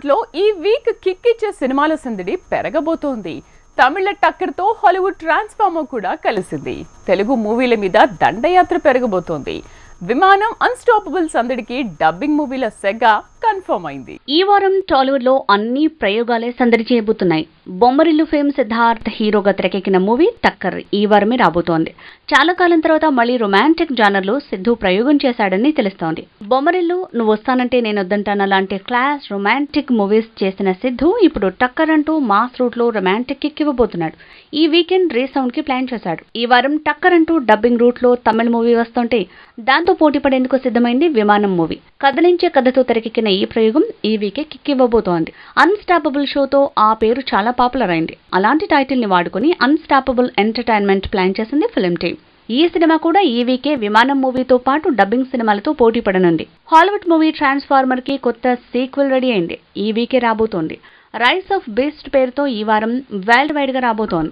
టాలీవుడ్లో ఈ week kick ఇచ్చే సినిమాల సందడి పెరగబోతోంది. తమిళ టక్కర్తో హాలీవుడ్ ట్రాన్స్ఫార్మర్ కూడా కలిసింది. తెలుగు మూవీల మీద దండయాత్ర పెరగబోతోంది. విమానం అన్స్టాపబుల్ సందడికి డబ్బింగ్ మూవీల సెగ కన్ఫర్మ్ అయింది. ఈ వారం టాలీవుడ్లో అన్ని ప్రయోగాలే సందడి చేయబోతున్నాయి. బొమ్మరిల్లు ఫేమ్ సిద్ధార్థ్ హీరోగా తెరకెక్కిన మూవీ టక్కర్ ఈ వారమే రాబోతోంది. చాలా కాలం తర్వాత మళ్ళీ రొమాంటిక్ జానర్లో సిద్ధు ప్రయోగం చేశాడని తెలుస్తోంది. బొమ్మరిల్లు నువ్వు వస్తానంటే నేను వద్దంటాను లాంటి క్లాస్ రొమాంటిక్ మూవీస్ చేసిన సిద్ధు ఇప్పుడు టక్కర్ అంటూ మాస్ రూట్లో రొమాంటిక్ కిక్ ఇవ్వబోతున్నాడు ఈ వీకెండ్ రీసౌండ్కి ప్లాన్ చేశాడు. ఈ వారం టక్కర్ అంటూ డబ్బింగ్ రూట్లో తమిళ మూవీ వస్తుంటే దాంతో పోటీ పడేందుకు సిద్ధమైంది విమానం మూవీ. కథలించే కథతో తెరకెక్కిన ఈ ప్రయోగం ఈ వీకే కిక్ ఇవ్వబోతోంది అన్స్టాపబుల్ షోతో ఆ పేరు చాలా పాపులర్ అయింది. అలాంటి టైటిల్ని వాడుకుని అన్స్టాపబుల్ ఎంటర్టైన్మెంట్ ప్లాన్ చేసింది ఫిల్మ్ టీమ్. ఈ సినిమా కూడా ఈ వీకే విమానం మూవీతో పాటు డబ్బింగ్ సినిమాలతో పోటీ పడనుంది. హాలీవుడ్ మూవీ ట్రాన్స్ఫార్మర్కి కొత్త సీక్వెల్ రెడీ అయింది. ఈ వీకే రాబోతోంది. రైస్ ఆఫ్ బెస్ట్ పేరుతో ఈ వారం వరల్డ్ వైడ్గా రాబోతోంది.